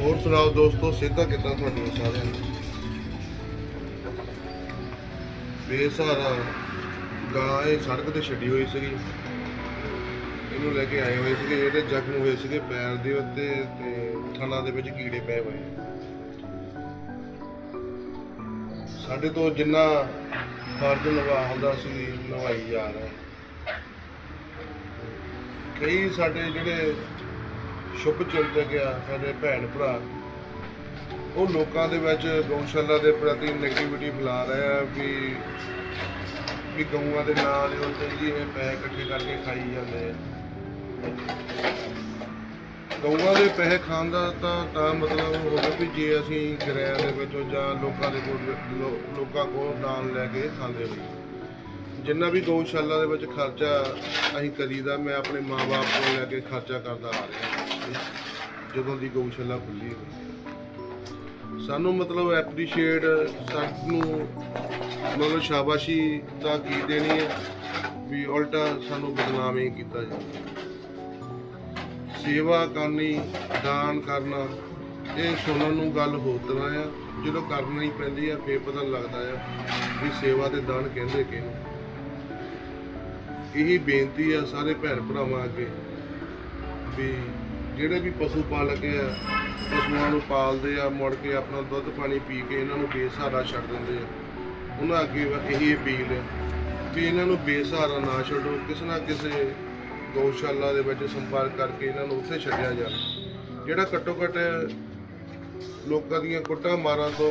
ਹੋਰ ਸੁਣਾਓ ਦੋਸਤੋ ਸਿੱਧਾ ਕਿੱਦਾਂ ਤੁਹਾਡੀਆਂ ਸਾਰਿਆਂ ਨੂੰ ਬੇਸਹਾਰਾ ਗਾਂ ਇਹ ਸੜਕ ਤੇ ਛੱਡੀ ਹੋਈ ਸੀਗੀ। ਇਹਨੂੰ ਲੈ ਕੇ ਆਏ ਹੋਏ ਸੀਗੇ, ਇਹਦੇ ਜ਼ਖਮ ਹੋਏ ਸੀਗੇ ਪੈਰ ਦੇ ਉੱਤੇ ਤੇ ਥਣਾ ਦੇ ਵਿੱਚ ਕੀੜੇ ਪਏ ਹੋਏ। ਸਾਡੇ ਤੋਂ ਜਿੰਨਾ ਫਰਜ਼ ਨਿਭਾ ਹੁੰਦਾ ਸੀ, ਨਿਭਾਈ ਜਾ ਰਿਹਾ। ਕਈ ਸਾਡੇ ਜਿਹੜੇ ਸ਼ੁਭ ਚਿੰਤਕ ਆ ਸਾਡੇ ਭੈਣ ਭਰਾ। ਉਹ ਲੋਕਾਂ ਦੇ ਵਿੱਚ ਗਊਸ਼ਾਲਾ ਦੇ ਪ੍ਰਤੀ ਨੈਗੇਟਿਵਿਟੀ ਫੈਲਾ ਰਹੇ ਆ ਵੀ ਵੀ ਗਊਆਂ ਦੇ ਨਾਲ ਦੇ ਉੱਤੇ ਜੀ ਇਹ ਪੈਸੇ ਇਕੱਠੇ ਕਰਕੇ ਖਾਈ ਜਾਂਦੇ ਆ। ਗਊਆਂ ਦੇ ਪੈਸੇ ਖਾਣ ਦਾ ਤਾਂ ਤਾਂ ਮਤਲਬ ਹੋਵੇ ਵੀ ਜੇ ਅਸੀਂ ਕਿਰਾਇਆ ਦੇ ਵਿੱਚੋਂ ਜਾਂ ਲੋਕਾਂ ਦੇ ਕੋਲ ਲੋਕਾਂ ਕੋਲ ਦਾਨ ਲੈ ਕੇ ਖਾਂਦੇ ਹੋਈਏ ਜਿੰਨਾ ਵੀ ਗਊਸ਼ਾਲਾ ਦੇ ਵਿੱਚ ਖਰਚਾ ਅਸੀਂ ਕਰੀਦਾ, ਮੈਂ ਆਪਣੇ ਮਾਪੇ ਕੋਲ ਲੈ ਕੇ ਖਰਚਾ ਕਰਦਾ ਆ ਰਿਹਾ। ਜਦੋਂ ਦੀ ਗਊਸ਼ਾਲਾ ਖੁੱਲੀ ਹੋਈ। ਸਾਨੂੰ ਮਤਲਬ ਐਪਰੀਸ਼ੀਏਟ ਸਾਨੂੰ ਮਤਲਬ ਸ਼ਾਬਾਸ਼ੀ ਤਾਂ ਕੀ ਦੇਣੀ ਹੈ ਵੀ ਉਲਟਾ ਸਾਨੂੰ ਬਦਨਾਮ ਹੀ ਕੀਤਾ ਜਾਂਦਾ ਸੇਵਾ ਕਰਨੀ, ਦਾਨ ਕਰਨਾ, ਇਹ ਸੁਣਨ ਨੂੰ ਗੱਲ ਹੋ ਤਰ੍ਹਾਂ ਆ। ਜਦੋਂ ਕਰਨਾ ਹੀ ਪੈਂਦੀ ਆ, ਫੇਰ ਪਤਾ ਲੱਗਦਾ ਆ ਵੀ ਸੇਵਾ ਤੇ ਦਾਨ ਕਹਿੰਦੇ ਕਿਹਨੂੰ ਇਹੀ ਬੇਨਤੀ ਆ ਸਾਰੇ ਭੈਣ ਭਰਾਵਾਂ ਅੱਗੇ ਵੀ ਜਿਹੜੇ ਵੀ ਪਸ਼ੂ ਪਾਲਕ ਆ, ਪਸ਼ੂਆਂ ਨੂੰ ਪਾਲਦੇ ਆ, ਮੁੜ ਕੇ ਆਪਣਾ ਦੁੱਧ ਪਾਣੀ ਪੀ ਕੇ ਇਹਨਾਂ ਨੂੰ ਬੇਸਹਾਰਾ ਛੱਡ ਦਿੰਦੇ ਆ। ਉਹਨਾਂ ਅੱਗੇ ਇਹੀ ਅਪੀਲ ਹੈ ਕਿ ਇਹਨਾਂ ਨੂੰ ਬੇਸਹਾਰਾ ਨਾ ਛੱਡੋ, ਕਿਸੇ ਨਾ ਕਿਸੇ ਗਊਸ਼ਾਲਾ ਦੇ ਵਿੱਚ ਸੰਪਰਕ ਕਰਕੇ ਇਹਨਾਂ ਨੂੰ ਉੱਥੇ ਛੱਡਿਆ ਜਾਵੇ। ਜਿਹੜਾ ਘੱਟੋ ਘੱਟ ਲੋਕਾਂ ਦੀਆਂ ਕੁੱਟਾਂ ਮਾਰਾਂ ਤੋਂ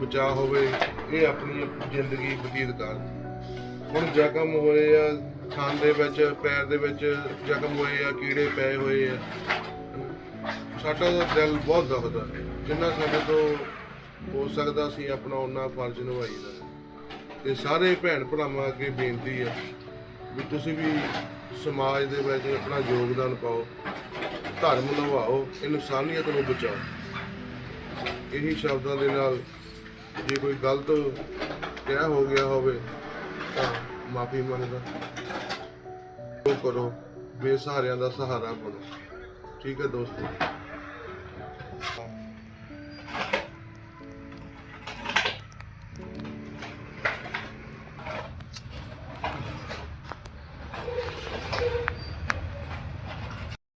ਬਚਾਅ ਹੋਵੇ, ਇਹ ਆਪਣੀ ਜ਼ਿੰਦਗੀ ਬਤੀਤ ਕਰਨ ਹੁਣ ਜ਼ਖਮ ਹੋਏ ਆ ਖਾਣ ਦੇ ਵਿੱਚ, ਪੈਰ ਦੇ ਵਿੱਚ ਜ਼ਖਮ ਹੋਏ ਆ, ਕੀੜੇ ਪਏ ਹੋਏ ਆ। ਸਾਡਾ ਤਾਂ ਦਿਲ ਬਹੁਤ ਦੁਖਦਾ ਜਿੰਨਾ ਸਾਡੇ ਤੋਂ ਹੋ ਸਕਦਾ ਸੀ ਆਪਣਾ ਉਹਨਾਂ ਫਰਜ਼ ਨਿਭਾਈਦਾ ਤੇ ਸਾਰੇ ਭੈਣ ਭਰਾਵਾਂ ਅੱਗੇ ਬੇਨਤੀ ਹੈ ਵੀ ਤੁਸੀਂ ਵੀ ਸਮਾਜ ਦੇ ਵਿੱਚ ਆਪਣਾ ਯੋਗਦਾਨ ਪਾਓ, ਧਰਮ ਨਿਭਾਓ, ਇਨਸਾਨੀਅਤ ਨੂੰ ਬਚਾਓ। ਇਹੀ ਸ਼ਬਦਾਂ ਦੇ ਨਾਲ ਜੇ ਕੋਈ ਗਲਤ ਕਿਹਾ ਹੋ ਗਿਆ ਹੋਵੇ ਤਾਂ ਮਾਫੀ ਮੰਗਦਾ। ਉਹ ਕਰੋ, ਬੇਸਹਾਰਿਆਂ ਦਾ ਸਹਾਰਾ ਬਣੋ। ਠੀਕ ਹੈ ਦੋਸਤੋ। um.